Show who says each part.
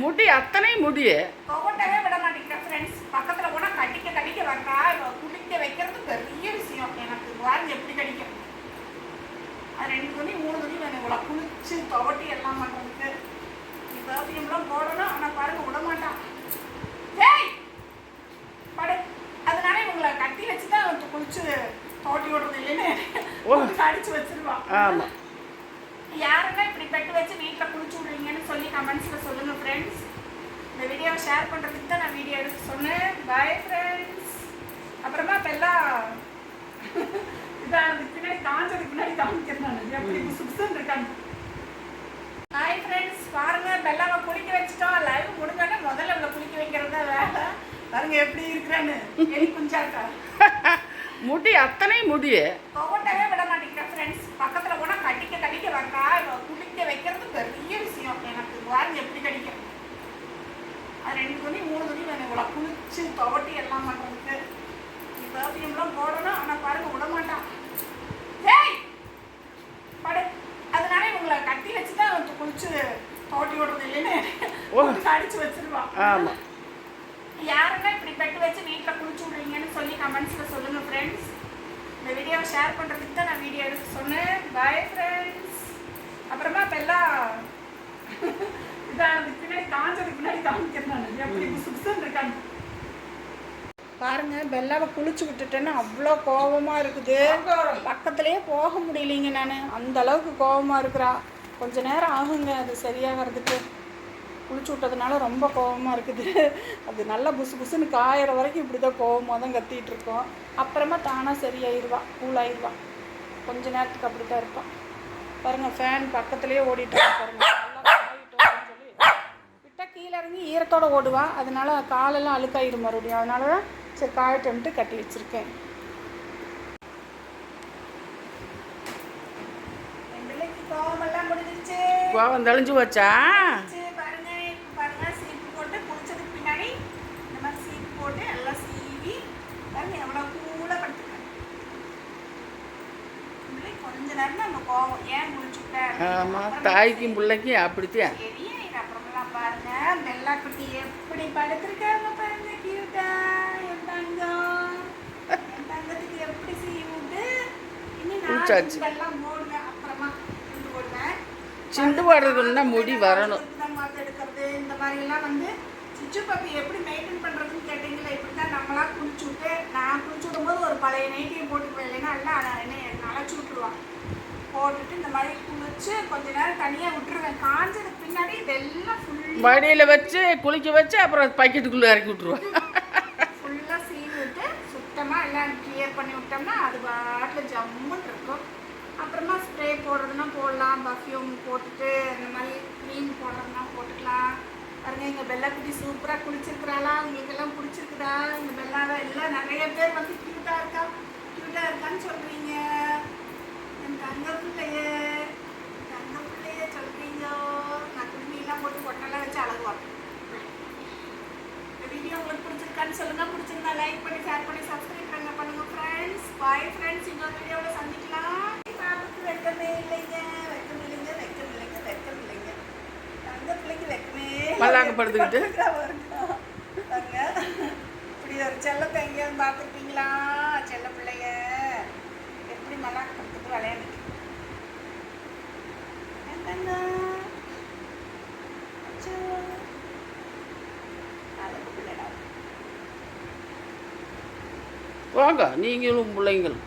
Speaker 1: முடி
Speaker 2: துவட்டவே விட மாட்டேங்கிற ஃப்ரெண்ட்ஸ் பக்கத்துல போனா கடிக்க கடிக்க வர்றா குளிக்க வைக்கிறது பெரிய விஷயம். எனக்கு பாருங்க எப்படி கடிக்கும்? அது ரெண்டு துணி மூணு துணி வேணும். இவ்வளோ குளிச்சு துவட்டி எல்லாம் பண்றதுக்கு. நீ பர்ஃபியூம்லாம் போடணும். ஆனா பாருங்க விட மாட்டான் ஏய்! படு. அதனால இவங்களை கட்டி வச்சு தான் குளிச்சு துவட்டி விடுறது இல்லைன்னு. அடிச்சு வச்சிருவான்.
Speaker 1: ஆமாம்
Speaker 2: யாரெல்லாம் இப்படி பெட்டு வச்சு வீட்டில் குளிச்சு விடுறீங்கன்னு சொல்லி கமெண்ட்ஸில் சொல்லுங்கள் ஃப்ரெண்ட்ஸ் இந்த வீடியோவை ஷேர் பண்ணுறதுக்கு தான் நான் வீடியோ எடுத்து சொன்னேன். பாய் ஃப்ரெண்ட்ஸ் அப்புறமா இப்போ எல்லாம் இதானதுக்கு பின்னாடி காஞ்சதுக்கு பின்னாடி காமிக்கிறேன் நான். எப்படி சுத்தம் இருக்காங்க. ஹாய் ஃப்ரெண்ட்ஸ் பாருங்க பெல்லாவை குளிக்க வச்சுட்டோம். லைவ் முடிஞ்சோடனே முதல்ல இவளை குளிக்க வைக்கிறது தான் வேலை. பாருங்க எப்படி இருக்கிறான்னு. எலி குஞ்சாக்கா
Speaker 1: முடி அத்தனை முடி.
Speaker 2: துவட்டவே விட மாட்டேங்கிற ஃப்ரெண்ட்ஸ் பக்கத்துல போனா கடிக்க கடிக்க வர்றா இவ குளிக்க வைக்கிறது பெரிய விஷயம் எனக்கு பாருங்க எப்படி கடிக்கும் அது ரெண்டு துணி மூணு துணி வேணும் குளிச்சு துவட்டி எல்லாம் பண்றதுக்கு நீ பர்ஃபியூம்லாம் போடணும் ஆனா பாருங்க விட மாட்டான் ஏய்! படு. அதனால இவங்களை கட்டி வச்சு தான் குளிச்சு துவட்டி விடுறது இல்லைன்னு. அடிச்சு வச்சிருவான்
Speaker 1: ஆமாம்
Speaker 2: யாரெல்லாம் இப்படி பெட்டு வச்சு வீட்டில் குளிச்சு விடுறீங்கன்னு சொல்லி கமெண்ட்ஸில் சொல்லுங்கள் ஃப்ரெண்ட்ஸ் இந்த வீடியோவை ஷேர் பண்ணுறதுக்கு தான் நான் வீடியோ எடுத்து சொன்னேன். பாய் ஃப்ரெண்ட்ஸ் அப்புறமா இப்போ எல்லாம் இதானதுக்கு பின்னாடி காஞ்சதுக்கு பின்னாடி காமிக்கிறேன் எப்படி சுத்தம் இருக்காங்க பாருங்க பெல்லாவை குளிச்சு விட்டுட்டேன்னு அவ்வளோ கோவமாக இருக்குது. பக்கத்துலேயே போக முடியலைங்க நான். அந்த அளவுக்கு கோவமாக இருக்கிறா. கொஞ்ச நேரம் ஆகுங்க அது சரியாகிறதுக்கு. குளிச்சு விட்டதுனால ரொம்ப கோவமாக இருக்குது. அது நல்லா புசு புசுன்னு காயிற வரைக்கும் இப்படி தான் கோவமாக தான் கத்திட்டு இருக்கோம். அப்புறமா தானாக சரியாயிடுவா கூலாயிருவா கொஞ்ச நேரத்துக்கு அப்படி தான் இருப்பான் பாருங்க ஃபேன் பக்கத்துலேயே ஓடிட்டு இருக்கு பாருங்க கீழே இறங்கி ஈரத்தோடு ஓடுவான் அதனால காலெல்லாம் அழுக்காயிடும் மறுபடியும். அதனால தான் சரி காயட்டும்ட்டு கட்டி வச்சிருக்கேன்.
Speaker 1: கோவம் தெளிஞ்சு
Speaker 2: குளிச்சுட்ட?
Speaker 1: ஆமாம் தாய்க்கும் பிள்ளைக்கும் அப்படித்தான்.
Speaker 2: பாருங்க எப்படி படுத்திருக்காங்க பாருங்க கியூட்டா போடுவேன்
Speaker 1: சிண்டு போடுறதுன்னா முடி வரணும்.
Speaker 2: இந்த மாதிரி எல்லாம் வந்து சிச்சு பப்பி எப்படி மெயின்டைன் பண்றதுன்னு கேட்டீங்களா இப்படி தான் நம்மளா குளிச்சு விட்டு நான் குளிச்சு விடும்போது ஒரு பழைய நைட்டியை போட்டுக்குவேன் இல்லைன்னா எல்லாம் என்ன அழைச்சி விட்டுருவான் போட்டுட்டு இந்த மாதிரி குளிச்சு கொஞ்ச நேரம் தனியா விட்டுருவேன். காஞ்சதுக்கு பின்னாடி இதெல்லாம் ஃபுல்
Speaker 1: மடியில் வச்சு குளிக்க வச்சு அப்புறம் பக்கெட்டுக்குள்ளே இறக்கி விட்ருவோம்
Speaker 2: எல்லாம் கிளியர் பண்ணி விட்டோம்னா அது பாட்டில் ஜம்முன்னு இருக்கும். அப்புறமா ஸ்ப்ரே போடுறதுனா போடலாம் பர்ஃப்யூம் போட்டுட்டு இந்த மாதிரி க்ரீம் போடுறதுனா போட்டுக்கலாம். பாருங்கள் எங்கள் பெல்லாக்குட்டி சூப்பராக குளிச்சிருக்கிறாளா? உங்களுக்கெல்லாம் பிடிச்சிருக்குதா? இந்த பெல்லாவை எல்லாம் நிறைய பேர் வந்து க்யூட்டாக இருக்கா? க்யூட்டாக இருக்கான்னு சொல்கிறீங்க என் தங்க பிள்ளையே தங்க பிள்ளையே சொல்கிறீங்க நான் குடும்பியெல்லாம் போட்டு கொட்டெல்லாம் வச்சு அழகுவாங்க இந்த வீடியோ உங்களுக்கு பிடிச்சிருக்கான்னு சொல்லுங்க. பிடிச்சிருந்தா லைக் பண்ணி ஷேர் பண்ணி பாய் ஃப்ரெண்ட்ஸ் இன்னொரு வீடியோல சந்திக்கலாம் பாப்புக்கு வெக்கமே இல்லைங்க வெக்கம் இல்லைங்க வெக்கம் இல்லைங்க வெக்கம் இல்லைங்க தங்க பிள்ளைக்கு வெக்கமே இல்லைங்க.
Speaker 1: மல்லாக்க படுத்துக்கிட்டு.
Speaker 2: படுத்துக்கிறா பாருங்க. பாருங்க. இப்படி ஒரு செல்லத்தை எங்கேயாவது பார்த்துருப்பீங்களா செல்ல
Speaker 1: வாங்க நீங்களும் பிள்ளைங்களும்.